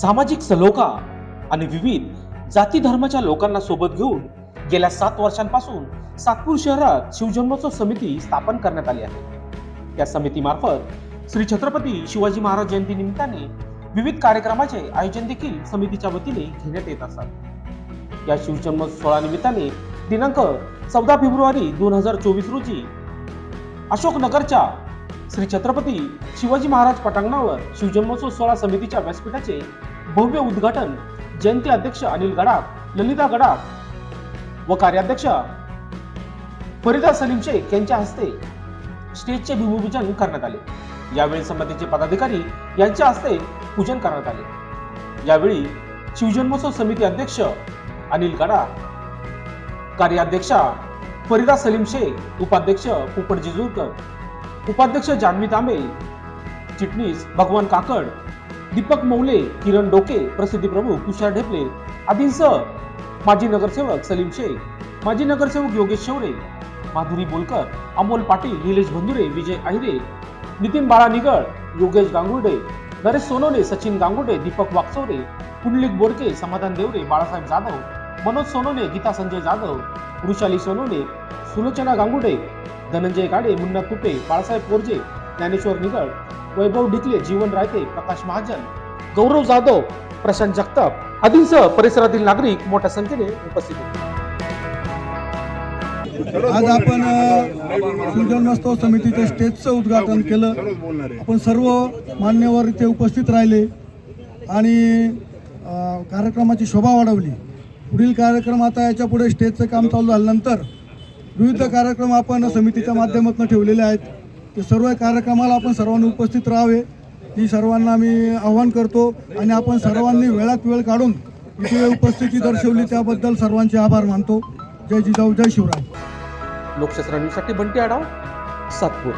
सामाजिक सलोखा आणि विविध जाती धर्माच्या लोकांना सोबत घेऊन गेल्या सात वर्षांपासून सातपूर शहरात शिवजन्मोत्सव समिती स्थापन करण्यात आली आहे. या समितीमार्फत श्री छत्रपती शिवाजी महाराज जयंती निमित्ताने विविध कार्यक्रमाचे आयोजन देखील समितीच्या वतीने घेण्यात येत असतात या शिवजन्मोत्सवा निमित्ताने दिनांक चौदा फेब्रुवारी दोन हजार चोवीस रोजी अशोकनगरच्या श्री छत्रपती शिवाजी महाराज पटांगणावर शिवजन्मोत्सव सोहळा समितीच्या व्यासपीठाचे भव्य उद्घाटन जयंती अध्यक्ष अनिल गडाख ललिता गडाख व कार्याध्यक्ष फरीदा सलीम शेख यांच्या हस्ते स्टेजचे भूमिपूजन करण्यात आले. यावेळी समितीचे पदाधिकारी यांच्या हस्ते पूजन करण्यात आले. यावेळी शिवजन्मोत्सव समिती अध्यक्ष अनिल गडा कार्याध्यक्षा फरीदा सलीम शेख उपाध्यक्ष पोपट जेजूरकर उपाध्यक्ष जान्हवी तांबे चिटणीस भगवान काकड दीपक मौले किरण डोके प्रसिद्धी प्रमुख तुषार ढेपले आदींसह माजी नगरसेवक सलीम शेख माजी नगरसेवक योगेश शौरे माधुरी बोलकर अमोल पाटील निलेश भंदुरे विजय अहिरे नितीन बाळा निगड योगेश गांगुर्डे नरेश सोनवणे सचिन गांगुर्डे दीपक वाकचौरे पुंडलिक बोडके समाधान देवरे बाळासाहेब जाधव मनोज सोनवणे गीता संजय जाधव वृषाली सोनवणे सुलोचना गांगुडे धनंजय गाडे मुन्ना तुपे बाळासाहेब कोरजे ज्ञानेश्वर निगड वैभव डिकले जीवन रायते प्रकाश महाजन. गौरव जाधव प्रशांत जगताप. आदींसह परिसरातील नागरिक मोठ्या संख्येने उपस्थित होते. आज आपण अ, समितीच्या स्टेजचं उद्घाटन केलं. आपण सर्व मान्यवर इथे उपस्थित राहिले आणि कार्यक्रमाची शोभा वाढवली. पुढील कार्यक्रम आता याच्यापुढे स्टेजचं काम चालू झाल्यानंतर विविध कार्यक्रम आपण समितीच्या माध्यमातून ठेवलेले आहेत. ते सर्व कार्यक्रमाला आपण सर्वांनी उपस्थित राहावे. ही सर्वांना मी आव्हान करतो आणि आपण सर्वांनी वेळात वेळ काढून इथे उपस्थिती दर्शवली त्याबद्दल सर्वांचे आभार मानतो. जय जिजाऊ जय शिवराय. लोकशास्त्रांसाठी बंटी आढाव सातपूर.